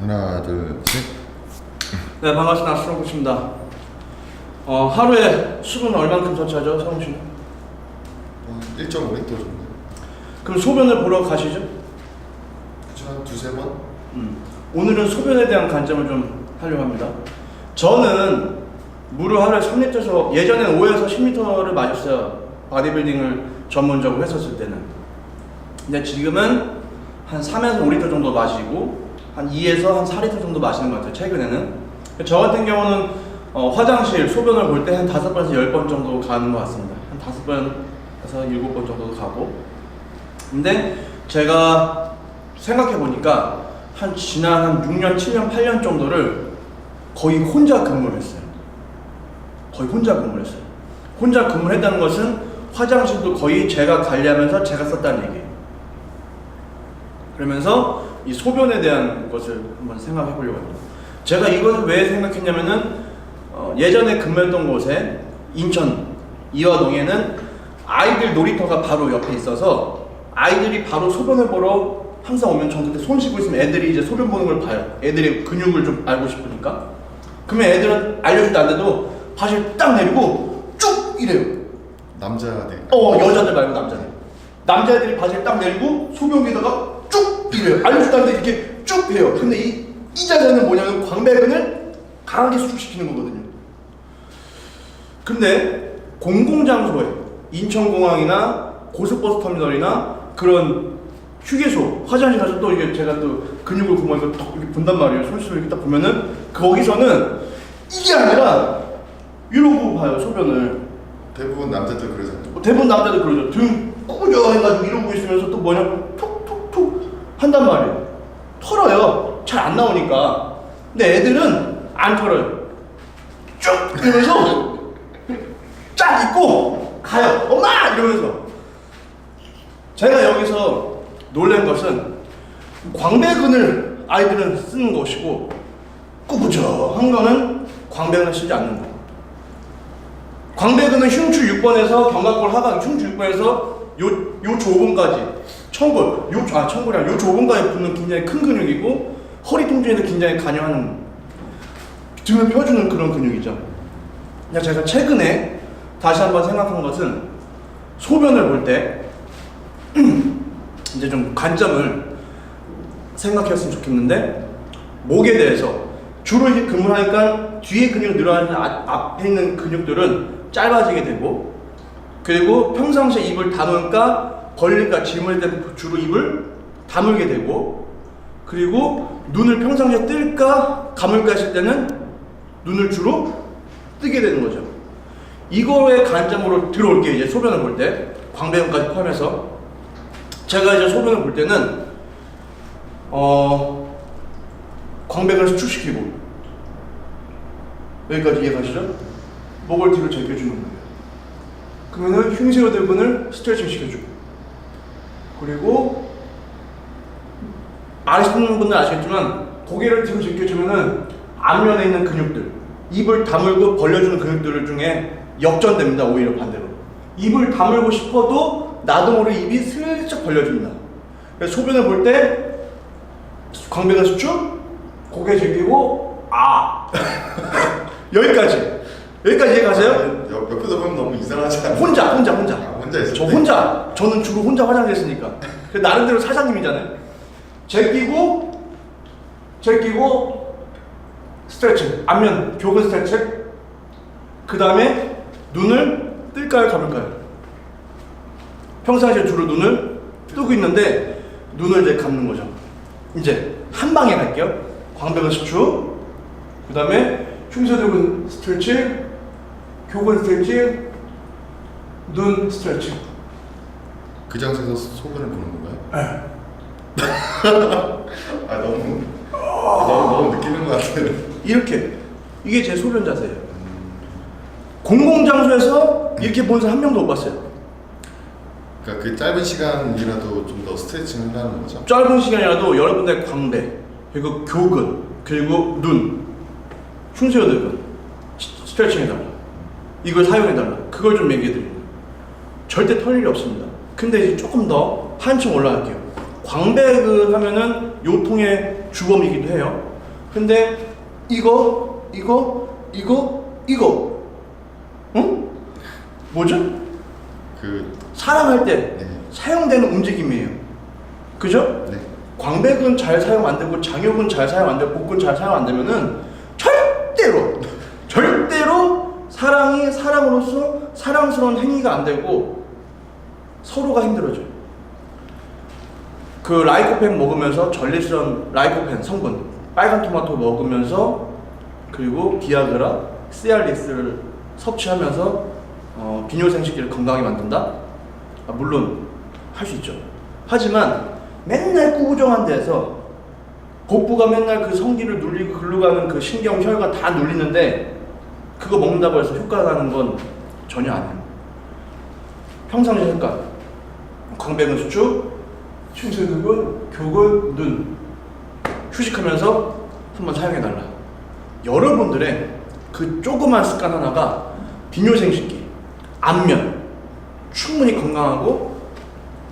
하나 둘 셋 네 반갑습니다 수롱 씨입니다. 어 하루에 수분 얼만큼 섭취하죠 성웅 씨는? 1.5리터 정도 그럼 소변을 보러 가시죠? 그쵸 한 두세 번? 음. 오늘은 소변에 대한 관점을 좀 하려고 합니다. 저는 물을 하루에 3리터에서 예전에는 5에서 10리터를 마셨어요. 바디빌딩을 전문적으로 했었을 때는. 근데 지금은 한 3에서 5리터 정도 마시고 한 2에서 한 4리터 정도 마시는 것 같아요. 최근에는. 저 같은 경우는 어, 화장실 소변을 볼 때한 5번에서 10번 정도 가는 것 같습니다. 한 5번에서 7번 정도 가고. 근데 제가 생각해 보니까 한 지난 한 6년, 7년, 8년 정도를 거의 혼자 근무를 했어요. 거의 혼자 근무를 했어요. 혼자 근무를 했다는 것은 화장실도 거의 제가 관리하면서 제가 썼다는 얘기예요. 그러면서 이 소변에 대한 것을 한번 생각해 보려고 합니다. 제가 이것을 왜 생각했냐면은 어, 예전에 근무했던 곳에 인천 이화동에는 아이들 놀이터가 바로 옆에 있어서 아이들이 바로 소변을 보러 항상 오면 전 그때 손 씻고 있으면 애들이 이제 소변 보는 걸 봐요. 애들의 근육을 좀 알고 싶으니까. 그러면 애들은 알려주도 안 돼도 바지를 딱 내리고 쭉 이래요. 남자들 어 여자들 말고 남자들. 남자애들이 바지를 딱 내리고 소변에다가 쭉 이래요. 돼 이렇게 쭉 해요. 근데 이, 이 자세는 뭐냐면 광배근을 강하게 수축시키는 거거든요. 근데 공공장소에 인천공항이나 고속버스 터미널이나 그런 휴게소, 화장실 가서 또 이게 제가 또 근육을 구멍에서 턱 이렇게 본단 말이에요. 손수를 이렇게 딱 보면은 거기서는 이게 아니라 이러고 봐요 소변을. 대부분 남자들 그러잖아요 뭐 대부분 남자들 그러죠. 등 꾸려 해가지고 이러고 있으면서 또 뭐냐 툭툭툭 한단 말이에요. 털어요. 잘 안 나오니까. 근데 애들은 안 털어요. 쭉 이러면서 쫙 입고 가요. 엄마 이러면서. 제가 여기서 놀란 것은 광배근을 아이들은 쓰는 것이고 꾸부정한 거는 광배근을 쓰지 않는 거. 광배근은 흉추 6번에서 견갑골 하강 흉추 6번에서 요, 요 좁은까지 청골 요, 아 청골이랑 요 좁은까지 붙는 굉장히 큰 근육이고 허리 통증에도 굉장히 관여하는 등을 펴주는 그런 근육이죠. 그냥 제가 최근에 다시 한번 생각한 것은 소변을 볼 때 이제 좀 관점을 생각했으면 좋겠는데 목에 대해서 주로 근무하니까 뒤에 근육 늘어나는 앞, 앞에 있는 근육들은 짧아지게 되고 그리고 평상시에 입을 다물까 벌릴까 질문할 때 주로 입을 다물게 되고 그리고 눈을 평상시에 뜰까 감을까 했을 때는 눈을 주로 뜨게 되는 거죠. 이거의 관점으로 들어올게요. 이제 소변을 볼 때 광배근까지 포함해서 제가 이제 소변을 볼 때는 어 광배근을 수축시키고 여기까지 이해가시죠? 목을 뒤로 제껴주는 거예요. 그러면은 흉쇄여대근을 스트레칭 시켜주고. 그리고 아시는 분들 아시겠지만 고개를 뒤로 제껴주면은 앞면에 있는 근육들 입을 다물고 벌려주는 근육들 중에 역전됩니다 오히려 반대로. 입을 다물고 싶어도 나도 모르게 입이 슬쩍 벌려집니다. 그래서 소변을 볼 때 광배근 수축 고개 제끼고 아. 여기까지. 여기까지 이해 가세요? 옆, 옆에서 보면 너무 이상하지 않아요? 혼자 혼자 혼자. 아, 혼자 있을 저 때? 혼자. 저는 주로 혼자 화장을 했으니까. 그 나름대로 사장님이잖아요. 제끼고 제끼고 스트레칭. 앞면 교근 스트레칭. 그 다음에 눈을 뜰까요? 감을까요? 평상시에 주로 눈을 뜨고 있는데 눈을 이제 감는 거죠. 이제 한 방에 갈게요. 광배근 수축. 그 다음에 흉쇄도근 스트레칭 교근 스트레칭 눈 스트레칭 그 장소에서 소변을 보는 건가요? 네. 아 너무 너무 너무 느끼는 것 같아요 이렇게 이게 제 소변 자세예요. 공공 장소에서 이렇게 보는 사람 한 명도 못 봤어요. 그러니까 그 짧은 시간이라도 좀 더 스트레칭을 하는 거죠? 짧은 시간이라도 여러분들의 광배 그리고 교근 그리고 눈 흉쇄여대근 스- 스트레칭해달라 이걸 사용해달라 그걸 좀 얘기해드립니다. 절대 털 일이 없습니다. 근데 이제 조금 더 한층 올라갈게요. 광배근 하면은 요통의 주범이기도 해요. 근데 이거, 이거, 이거, 이거, 응? 뭐죠? 그 사랑할 때 네. 사용되는 움직임이에요. 그죠? 네. 광배근 잘 사용 안 되고 장요근 잘 사용 안 되고 복근 잘 사용 안 되면은 절대로 절대로 사랑이 사랑으로서 사랑스러운 행위가 안 되고 서로가 힘들어져요. 그 라이코펜 먹으면서 전립선 라이코펜 성분 빨간 토마토 먹으면서 그리고 비아그라, 시알리스를 섭취하면서 어, 비뇨생식기를 건강하게 만든다. 아, 물론 할 수 있죠. 하지만 맨날 꾸부정한 데서 복부가 맨날 그 성기를 눌리고 글로 가는 그 신경 혈관 다 눌리는데 그거 먹는다고 해서 효과가 나는 건 전혀 아니에요. 평상시 습관 광배근 수축 충세근근 교근 눈 휴식하면서 한번 사용해달라. 여러분들의 그 조그만 습관 하나가 비뇨생식기, 안면 충분히 건강하고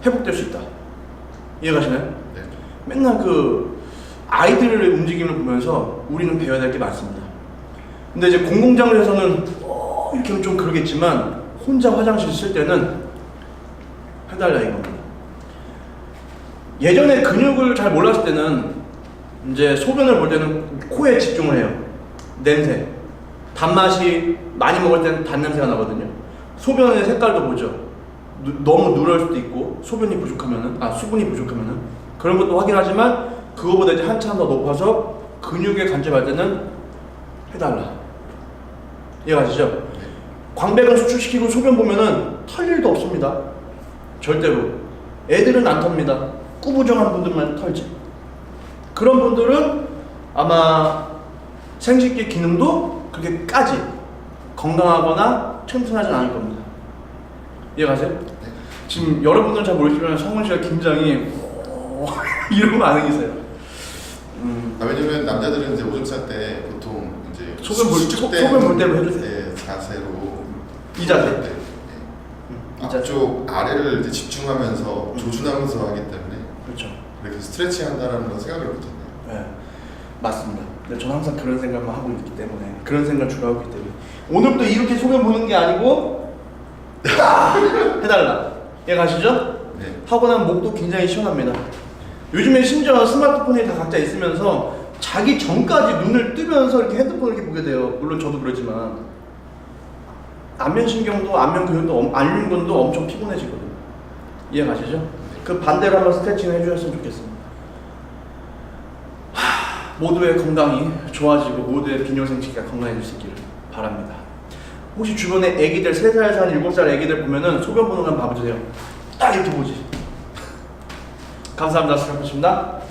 회복될 수 있다. 이해가시나요? 네. 맨날 그 아이들의 움직임을 보면서 우리는 배워야 될 게 많습니다. 근데 이제 공공장소에서는 어, 이렇게 좀 그러겠지만 혼자 화장실 쓸 때는 해달라 이겁니다. 예전에 근육을 잘 몰랐을 때는 이제 소변을 볼 때는 코에 집중을 해요. 냄새. 단맛이 많이 먹을 때는 단냄새가 나거든요. 소변의 색깔도 보죠. 누- 너무 누럴 수도 있고 소변이 부족하면은 아 수분이 부족하면은 그런 것도 확인하지만 그거보다 이제 한참 더 높아서 근육에 간접할 때는 해달라. 이해가시죠? 광배근 수축시키고 소변 보면은 털 일도 없습니다. 절대로. 애들은 안 텁니다. 꾸부정한 분들만 털지. 그런 분들은 아마 생식기 기능도 그렇게까지 건강하거나 튼튼하진 않을 겁니다. 이해가세요? 지금 여러분들은 잘 모르시지만 성훈 씨가 굉장히 어, 이런 반응이세요. 음, 아, 왜냐면 남자들은 이제 오줌 쌀 때 보통 소변 볼- 소- 소변 볼 때로 해주세요. 네, 자세로 이 자세. 네, 네. 이 자세. 앞쪽 아래를 이제 집중하면서 음. 조준하면서 하기 때문에 그렇죠. 이렇게 스트레칭 한다라는 건 생각을 못했네요. 네, 맞습니다. 근데 저는 항상 그런 생각만 하고 있기 때문에 그런 생각 주로 하고 있기 때문에 오늘부터 이렇게 소변 보는 게 아니고 딱 해달라. 예 가시죠? 네. 하고 나면 목도 굉장히 시원합니다. 요즘에 심지어 스마트폰이 다 각자 있으면서 자기 전까지 눈을 뜨면서 이렇게 핸드폰을 이렇게 보게 돼요. 물론 저도 그러지만 안면신경도 안면근육도 엄- 안륜근도 엄청 피곤해지거든요. 이해 가시죠? 그 반대로 한번 스트레칭을 해주셨으면 좋겠습니다. 하, 모두의 건강이 좋아지고 모두의 비뇨생식기가 건강해질 수 있기를 바랍니다. 혹시 주변에 애기들 3살에서 한 7살 애기들 보면은 소변 보는 거 한번 봐보세요. 딱 이렇게 보지. 감사합니다. 수고하셨습니다.